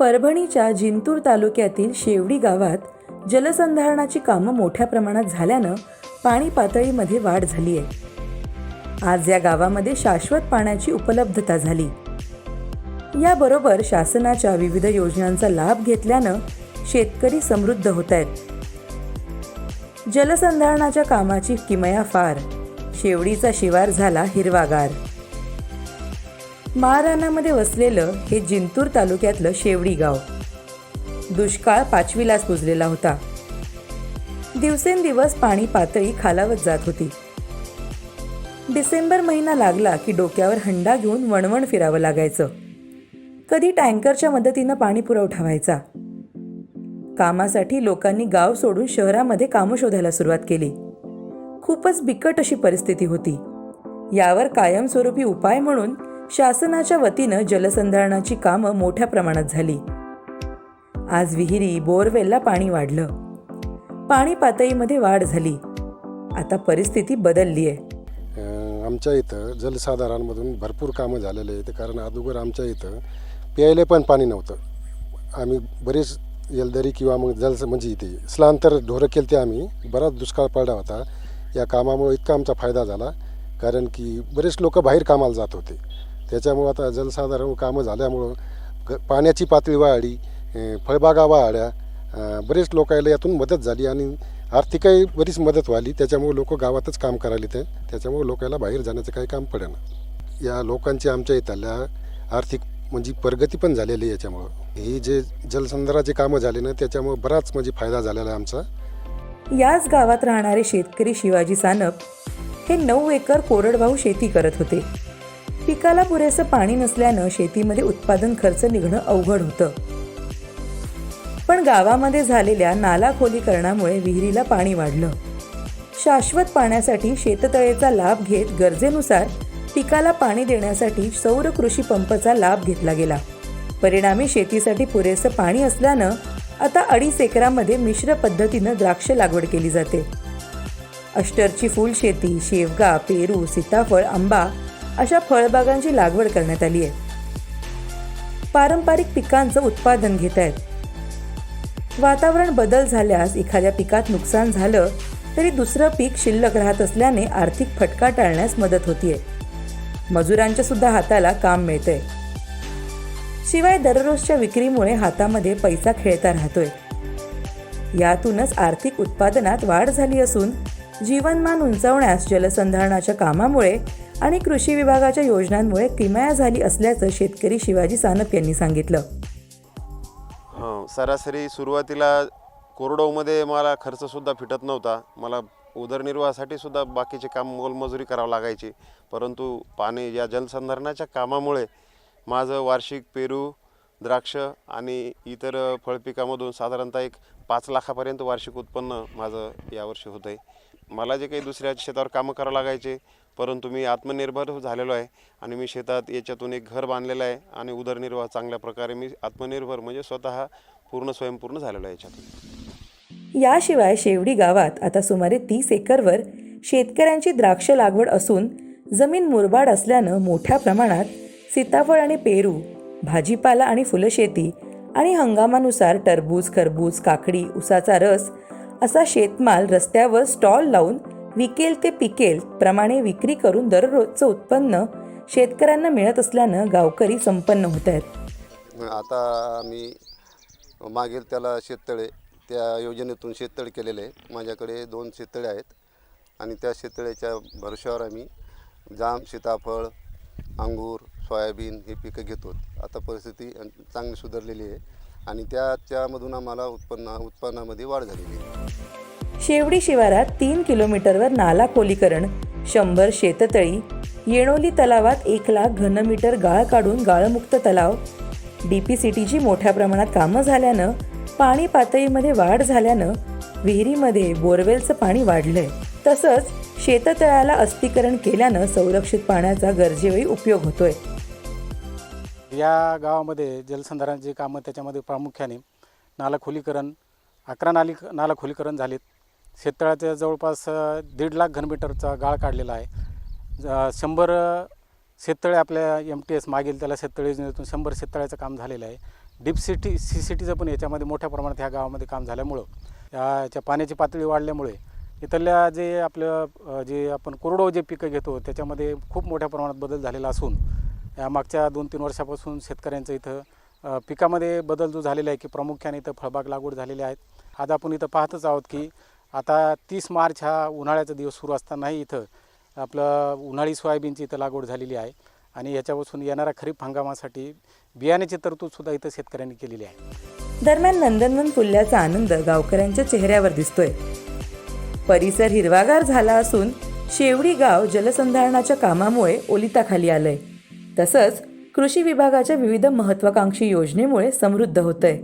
परभणीच्या जिंतूर तालुक्यातील शेवडी गावात जलसंधारणाची कामं मोठ्या प्रमाणात झाल्यानं पाणी पातळीमध्ये वाढ झाली आहे. आज या गावामध्ये शाश्वत पाण्याची उपलब्धता झाली. याबरोबर शासनाच्या विविध योजनांचा लाभ घेतल्यानं शेतकरी समृद्ध होत आहेत. जलसंधारणाच्या कामाची किमया फार. शेवडीचा शिवार झाला हिरवागार. महाराणामध्ये वसलेलं हे जिंतूर तालुक्यातलं शेवडी गाव. दुष्काळ पाचवीलाच पुजलेला होता. दिवसेंदिवस पाणी पातळी खालावत जात होती. डिसेंबर महिना लागला की डोक्यावर हंडा घेऊन वणवण फिरावं लागायचं. कधी टँकरच्या मदतीनं पाणी पुरवठा व्हायचा. कामासाठी लोकांनी गाव सोडून शहरामध्ये कामं शोधायला सुरुवात केली. खूपच बिकट अशी परिस्थिती होती. यावर कायमस्वरूपी उपाय म्हणून शासनाच्या वतीनं जलसंधारणाची कामं मोठ्या प्रमाणात झाली. आज विहिरी बोरवेलला पाणी वाढलं. पाणी पातळीमध्ये वाढ झाली. आता परिस्थिती बदलली आहे आमच्या इथं जलसाधारणमधून भरपूर कामं झालेले आहेत. कारण अगोदर आमच्या इथं प्यायले पण पाणी नव्हतं. आम्ही बरेच येलदरी किंवा मग जल म्हणजे इथे स्थलांतर ढोरं केलं ते आम्ही. बराच दुष्काळ पडला होता. या कामामुळे इतका आमचा फायदा झाला. कारण की बरेच लोक बाहेर कामाला जात होते. त्याच्यामुळं आता जलसाधारण कामं झाल्यामुळं ग पाण्याची पातळी वाढली फळबागा वाढल्या बरेच लोकायला यातून मदत झाली आणि आर्थिकही बरीच मदत व्हाली. त्याच्यामुळे लोक गावातच काम करायला ते त्याच्यामुळे लोकायला बाहेर जाण्याचं काही काम पडेना. या लोकांची आमच्या इथल्या आर्थिक म्हणजे प्रगती पण झालेली आहे याच्यामुळं. ही जे जलसंधाराचे कामं झाले ना त्याच्यामुळे बराच म्हणजे फायदा झालेला आहे आमचा. याच गावात राहणारे शेतकरी शिवाजी सानप हे नऊ एकर कोरडवाहू शेती करत होते. पिकाला पुरेसं पाणी नसल्यानं शेतीमध्ये उत्पादन खर्च निघणं अवघड होतं. पण गावामध्ये झालेल्या नाला खोलीकरणामुळे विहिरीला पाणी वाढलं. शाश्वत पाण्यासाठी शेततळेचा लाभ घेत गरजेनुसार पिकाला पाणी देण्यासाठी सौर कृषी पंपचा लाभ घेतला गेला. परिणामी शेतीसाठी पुरेसं पाणी असल्यानं आता अडीच एकरामध्ये मिश्र पद्धतीनं द्राक्ष लागवड केली जाते. अष्टरची फुलशेती शेवगा पेरू सीताफळ आंबा अशा फळबागांची लागवड करण्यात आली आहे. पारंपरिक पिकांचं उत्पादन घेत आहेत. वातावरण बदल झाल्यास एखाद्या पिकात नुकसान झालं तरी दुसरं पीक शिल्लक राहत असल्याने आर्थिक फटका टाळण्यास मदत होतीये. मजुरांच्या सुद्धा हाताला काम मिळतंय. शिवाय दररोजच्या विक्रीमुळे हातामध्ये पैसा खेळता राहतोय. यातूनच आर्थिक उत्पादनात वाढ झाली असून जीवनमान उंचावण्यास जलसंधारणाच्या कामामुळे आणि कृषी विभागाच्या योजनांमुळे किमया झाली असल्याचं शेतकरी शिवाजी सानप यांनी सांगितलं. सरासरी सुरुवातीला कोरडोमध्ये मला खर्चसुद्धा फिटत नव्हता. मला उदरनिर्वाहासाठी सुद्धा बाकीचे काम मोलमजुरी करावं लागायची. परंतु पाणी या जलसंधारणाच्या कामामुळे माझं वार्षिक पेरू द्राक्ष आणि इतर फळपिकामधून साधारणतः एक पाच लाखापर्यंत वार्षिक उत्पन्न माझं यावर्षी होतं आहे मला जे काही दुसऱ्या शेतावर कामं करावं लागायचे परंतु मी आत्मनिर्भर झालेलो आहे आणि मी शेतात याच्यातून एक घर बांधलेलं आहे आणि उदरनिर्वाह चांगल्या प्रकारे मी आत्मनिर्भर म्हणजे स्वतः पूर्ण स्वयंपूर्ण झालेलो आहे याच्यातून. याशिवाय शेवडी गावात आता सुमारे तीस एकरवर शेतकऱ्यांची द्राक्ष लागवड असून जमीन मुरबाड असल्यानं मोठ्या प्रमाणात सीताफळ आणि पेरू भाजीपाला आणि फुलशेती आणि हंगामानुसार टरबूज खरबूज काकडी उसाचा रस असा शेतमाल रस्त्यावर स्टॉल लावून विकेल ते पिकेल प्रमाणे विक्री करून दररोजचं उत्पन्न शेतकऱ्यांना मिळत असल्यानं गावकरी संपन्न होत आहेत. आता आम्ही मागील त्याला शेततळे त्या योजनेतून शेततळे केलेले आहे माझ्याकडे दोन शेततळे आहेत आणि त्या शेततळ्याच्या भरशावर आम्ही जाम सीताफळ अंगूर सोयाबीन हे पिकं घेतो. आता परिस्थिती चांगली सुधारलेली आहे आणि त्याच्यामधून आम्हाला उत्पन्न उत्पन्नामध्ये वाढ झालेली आहे. शेवडी शिवारात तीन किलोमीटरवर नाला खोलीकरण शंभर शेततळी येणोली तलावात एक लाख घनमीटर गाळ काढून गाळमुक्त तलाव. डी पी सिटीची मोठ्या प्रमाणात कामं झाल्यानं पाणी पातळीमध्ये वाढ झाल्यानं विहिरीमध्ये बोरवेलचं पाणी वाढलंय. तसंच शेततळ्याला अस्थिकरण केल्यानं संरक्षित पाण्याचा गरजेवेळी उपयोग होतोय. या गावामध्ये जलसंधारणाची कामं त्याच्यामध्ये प्रामुख्याने नाला खोलीकरण अकरा नाली नाला खोलीकरण झालीत. शेततळ्याच्या जवळपास दीड लाख घनमीटरचा गाळ काढलेला आहे. ज- शंभर शेततळे आपल्या एम टी एस मागील त्याला शेततळे योजनेतून शंभर शेततळ्याचं काम झालेलं आहे. डीप सिटी सी सिटीचं पण याच्यामध्ये मोठ्या प्रमाणात ह्या गावामध्ये काम झाल्यामुळं याच्या पाण्याची पातळी वाढल्यामुळे इथल्या जे आपलं जे आपण कोरडो जे पिकं घेतो त्याच्यामध्ये खूप मोठ्या प्रमाणात बदल झालेला असून या मागच्या दोन तीन वर्षापासून शेतकऱ्यांचं इथं पिकामध्ये बदल जो झालेला आहे की प्रामुख्याने इथं फळबाग लागवड झालेली आहेत आज आपण इथं पाहतच आहोत की आता तीस मार्च हा उन्हाळ्याचा दिवस सुरू असतानाही इथं आपलं उन्हाळी सोयाबीनची इथं लागवड झालेली आहे. आणि याच्यापासून येणाऱ्या खरीप हंगामासाठी बियाण्याची तरतूदसुद्धा इथं शेतकऱ्यांनी केलेली आहे. दरम्यान नंदनवन फुलल्याचा आनंद गावकऱ्यांच्या चेहऱ्यावर दिसतोय. परिसर हिरवागार झाला असून शेवडी गाव जलसंधारणाच्या कामामुळे ओलिताखाली आलंय. तसंच कृषी विभागाच्या विविध महत्वाकांक्षी योजनेमुळे समृद्ध होतंय.